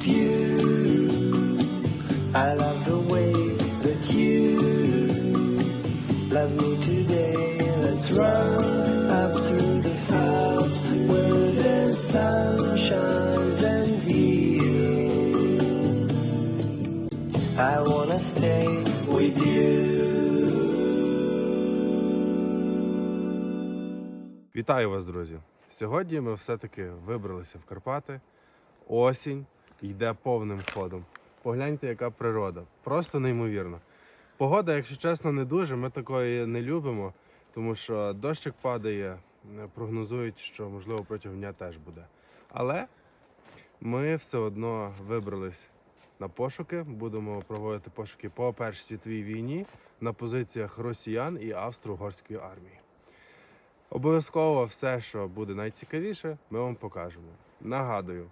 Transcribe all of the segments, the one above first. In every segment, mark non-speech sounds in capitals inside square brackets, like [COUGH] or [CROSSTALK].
with you. I love the way that you love me today. Let's run up through the fields where the sun shines and heals. I wanna stay with you. Вітаю вас, друзі! Сьогодні ми все-таки вибралися в Карпати. Осінь йде повним ходом. Погляньте, яка природа. Просто неймовірно. Погода, якщо чесно, не дуже. Ми такої не любимо, тому що дощик падає, е, прогнозують, що можливо протягом дня теж буде. Але ми все одно вибрались на пошуки. Будемо проводити пошуки по Першій світовій війні на позиціях росіян і австро-угорської армії. Обов'язково все, що буде найцікавіше, ми вам покажемо. Нагадую,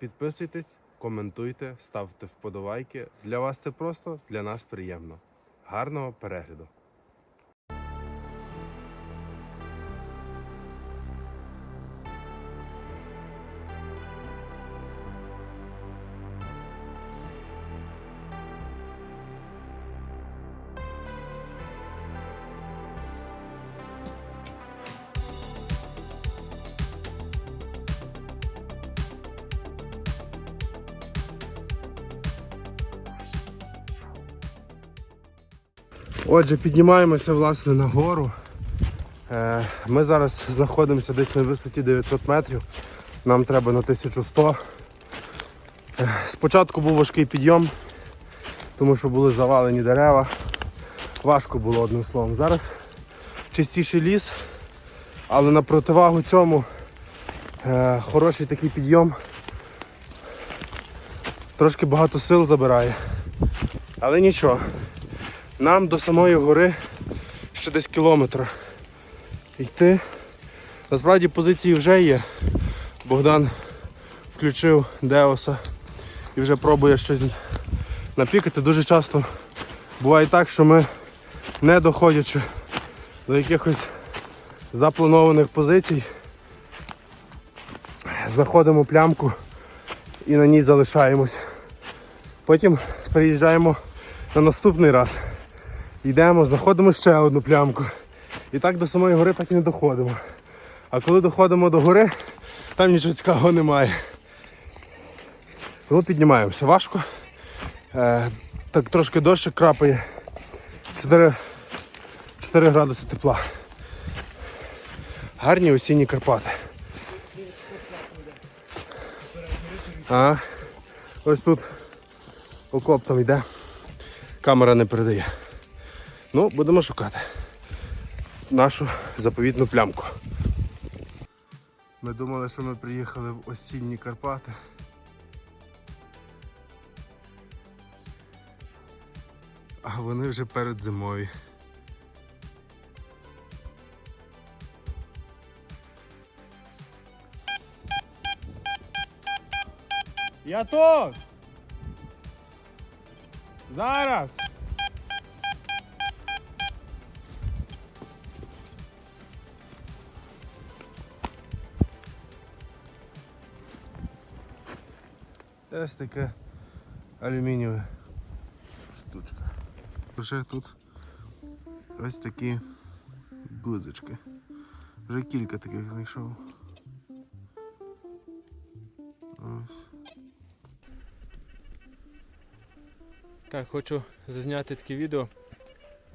підписуйтесь, коментуйте, ставте вподобайки. Для вас це просто, для нас приємно. Гарного перегляду! Отже, піднімаємося власне на. Е, Ми зараз знаходимося десь на висоті 900 метрів. Нам треба на 1100. Е, Спочатку був важкий підйом, тому що були завалені дерева. Важко було одним словом. Зараз чистіший ліс, але на противагу цьому е, хороший такий підйом. Трошки багато сил забирає. Але нічого. Нам до самої гори ще десь кілометр йти. Насправді позиції вже є. Богдан включив Деоса і вже пробує щось напікати. Дуже часто буває так, що ми, не доходячи до якихось запланованих позицій, знаходимо плямку і на ній залишаємось. Потім приїжджаємо на наступний раз. Йдемо, знаходимо ще одну плямку. І так до самої гори так і не доходимо. А коли доходимо до гори, там нічого цікавого немає. Тому піднімаємося. Важко. Е, так трошки дощик крапає. 4, 4 градуси тепла. Гарні осінні Карпати. А, ось тут окоп там йде. Камера не передає. Ну, будемо шукати нашу заповітну плямку. Ми думали, що ми приїхали в осінні Карпати. А вони вже перед зимою. Я тут! Зараз! Ось таке алюмінієве штучка. Вже тут ось такі гузочки. Вже кілька таких знайшов. Ось. Так, хочу зазняти таке відео.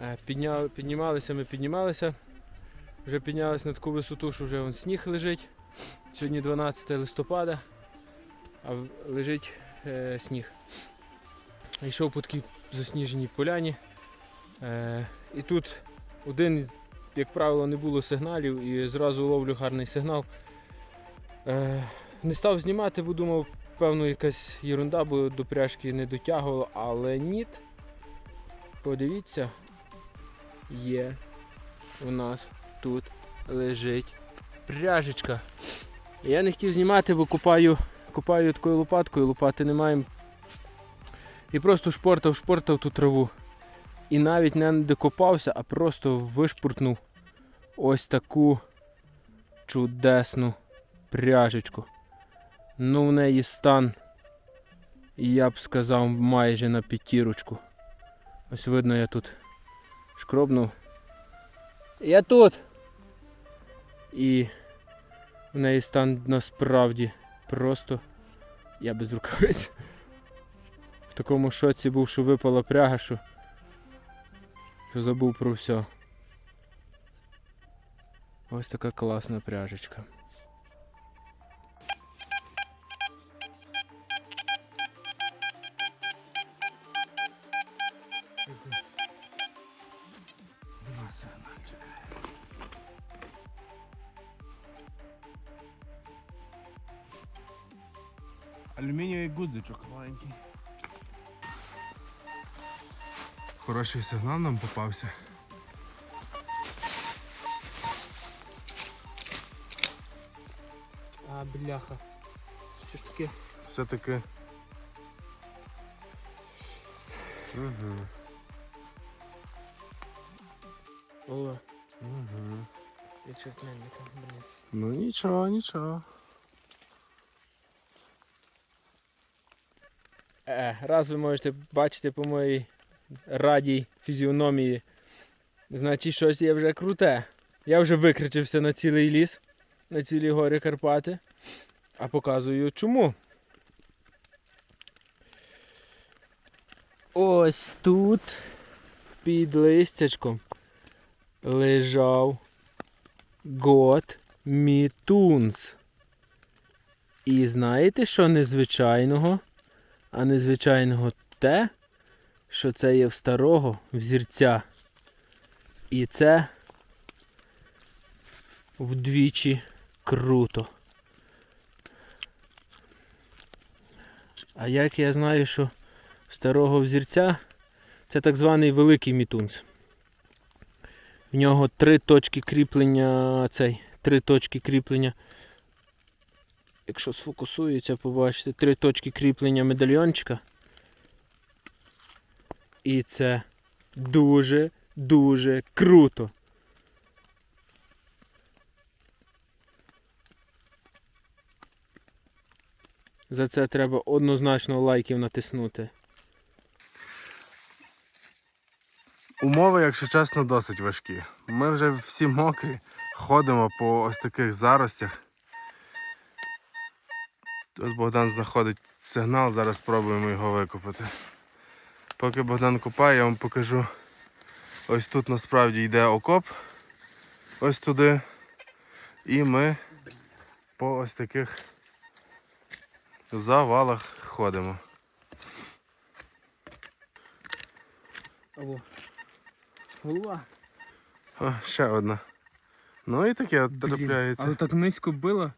Е, Підня... Піднімалися ми піднімалися. Вже піднялися на таку висоту, що вже вон сніг лежить. Сьогодні 12 листопада, а лежить е, сніг. Йшов по такій засніженій поляні. Е, і тут один, як правило, не було сигналів і зразу ловлю гарний сигнал. Е, не став знімати, бо думав, певно, якась ерунда, бо до пряжки не дотягувало, але ні. Подивіться, є у нас тут лежить пряжечка. Я не хотів знімати, бо купаю, купаю такою лопаткою, лопати не маємо. І просто шпортав, шпортав ту траву. І навіть не докопався, а просто вишпуртнув ось таку чудесну пряжечку. Ну, в неї стан я б сказав майже на п'ятірочку. Ось видно, я тут шкробнув. Я тут. І в неї стан насправді просто. Я без рукавиць. В такому шоці був, що випала пряга, що, що забув про все. Ось така класна пряжечка. Алюмінієвий гудзичок маленький. Хороший сигнал нам попався. А, бляха. Все ж таки. Все-таки. Угу. О, Угу. відчутненько, блін. Ну нічого, нічого. Раз ви можете бачити по моїй радій фізіономії. Значить, щось є вже круте. Я вже викричився на цілий ліс, на цілі гори Карпати. А показую чому. Ось тут під листячком лежав гот мітунс. І знаєте, що незвичайного? А незвичайного те, що це є в старого взірця. І це вдвічі круто. А як я знаю, що старого взірця це так званий великий мітунц. В нього три точки кріплення цей, три точки кріплення якщо сфокусується, побачите, три точки кріплення медальйончика. І це дуже-дуже круто. За це треба однозначно лайків натиснути. Умови, якщо чесно, досить важкі. Ми вже всі мокрі, ходимо по ось таких заростях. Тут Богдан знаходить сигнал, зараз спробуємо його викопати. Поки Богдан копає, я вам покажу. Ось тут насправді йде окоп. Ось туди. І ми по ось таких завалах ходимо. Алло. Голова. О, ще одна. Ну і таке от трапляється. Але так низько била.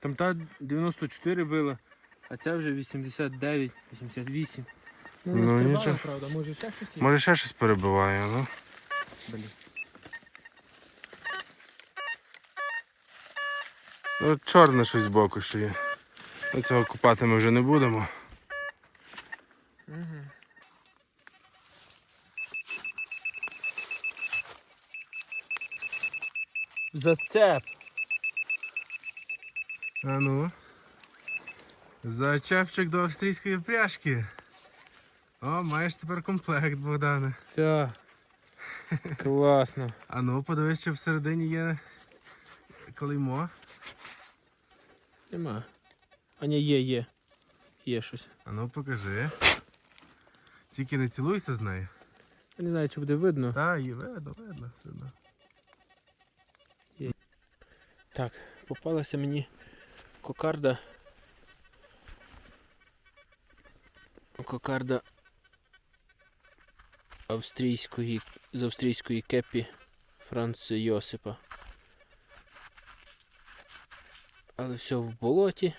Там та 94 била, а ця вже 89, 88. Ну, не Ну, стрибала, нічого. правда, може ще щось є? Може ще щось перебиває, ну. Блін. Ну, чорне щось збоку ще є. Ну, цього купати ми вже не будемо. Угу. Зацеп. А ну. Зачепчик до австрійської пряжки. О, маєш тепер комплект, Богдане. Так. Класно. [LAUGHS] А ну, подивись, що всередині є клеймо. Нема. А ні, є, є. Є щось. А ну покажи. Тільки не цілуйся з нею. Я не знаю, чи буде видно. Та, є видно, видно, все одно. Так, попалася мені кокарда. Кокарда австрійської, з австрійської кепі Франца Йосипа. Але все в болоті.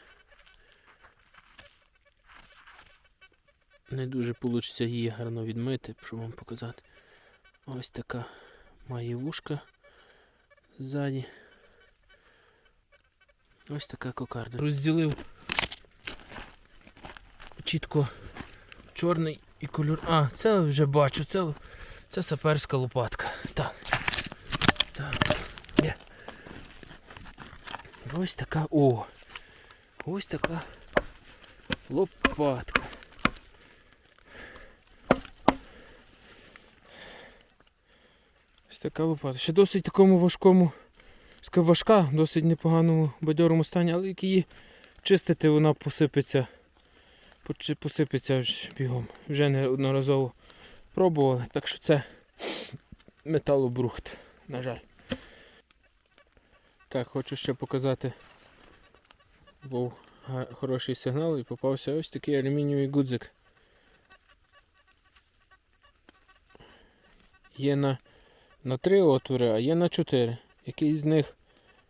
Не дуже вийде її гарно відмити, щоб вам показати. Ось така має вушка ззаді. Ось така кокарда. Розділив чітко чорний і кольор. А, це вже бачу, це, це саперська лопатка. Так. Так. Є. Ось така. О! Ось така Лопатка. Ось така лопата. Ще досить такому важкому, ска важка, досить непоганому бадьорому стані, але як її чистити, вона посипеться. Посипеться бігом. Вже неодноразово пробували, так що це металобрухт, на жаль. Так, хочу ще показати. Був хороший сигнал і попався ось такий алюмінієвий гудзик. Є на, на три отвори, а є на чотири. Який з них,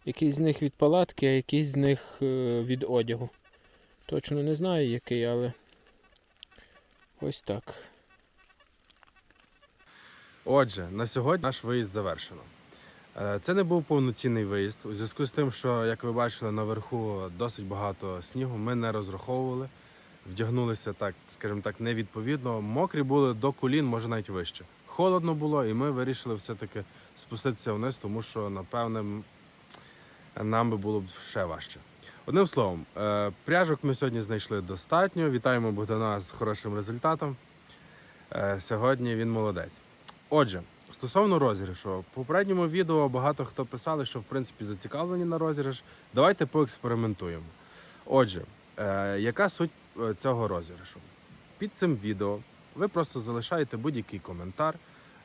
який з них від палатки, а який з них е, від одягу. Точно не знаю який, але ось так. Отже, на сьогодні наш виїзд завершено. Е, Це не був повноцінний виїзд. У зв'язку з тим, що, як ви бачили, наверху досить багато снігу, ми не розраховували, вдягнулися так, скажімо так, невідповідно. Мокрі були до колін, може навіть вище. Холодно було, і ми вирішили все-таки спуститися вниз, тому що, напевне, нам би було б ще важче. Одним словом, е, пряжок ми сьогодні знайшли достатньо. Вітаємо Богдана з хорошим результатом. Е, Сьогодні він молодець. Отже, стосовно розіграшу, в попередньому відео багато хто писали, що в принципі зацікавлені на розіграш. Давайте поекспериментуємо. Отже, е, яка суть цього розіграшу? Під цим відео ви просто залишаєте будь-який коментар.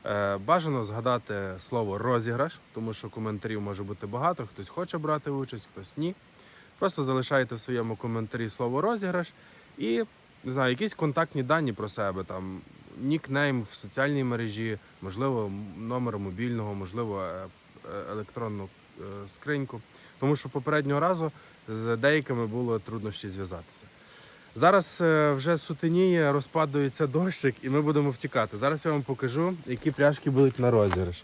Е, бажано згадати слово розіграш, тому що коментарів може бути багато, хтось хоче брати участь, хтось ні. Просто залишаєте в своєму коментарі слово розіграш і не знаю, якісь контактні дані про себе, там нікнейм в соціальній мережі, можливо, номер мобільного, можливо, е, е, електронну скриньку. Тому що попереднього разу з деякими було труднощі зв'язатися. Зараз е, вже сутеніє, розпадується дощик, і ми будемо втікати. Зараз я вам покажу, які пряжки будуть на розіграш.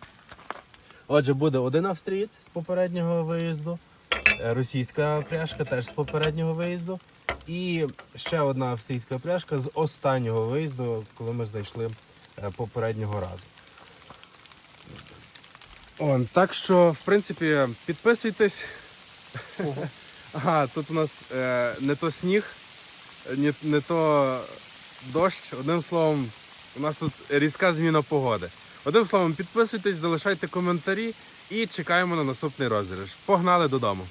Отже, буде один австрієць з попереднього виїзду, е, російська пряжка теж з попереднього виїзду. І ще одна австрійська пряжка з останнього виїзду, коли ми знайшли е, попереднього разу. Он, так що, в принципі, підписуйтесь. [LAUGHS] Ага, тут у нас е, не то сніг, не, не то дощ. Одним словом, у нас тут різка зміна погоди. Одним словом, підписуйтесь, залишайте коментарі і чекаємо на наступний розіграш. Погнали додому.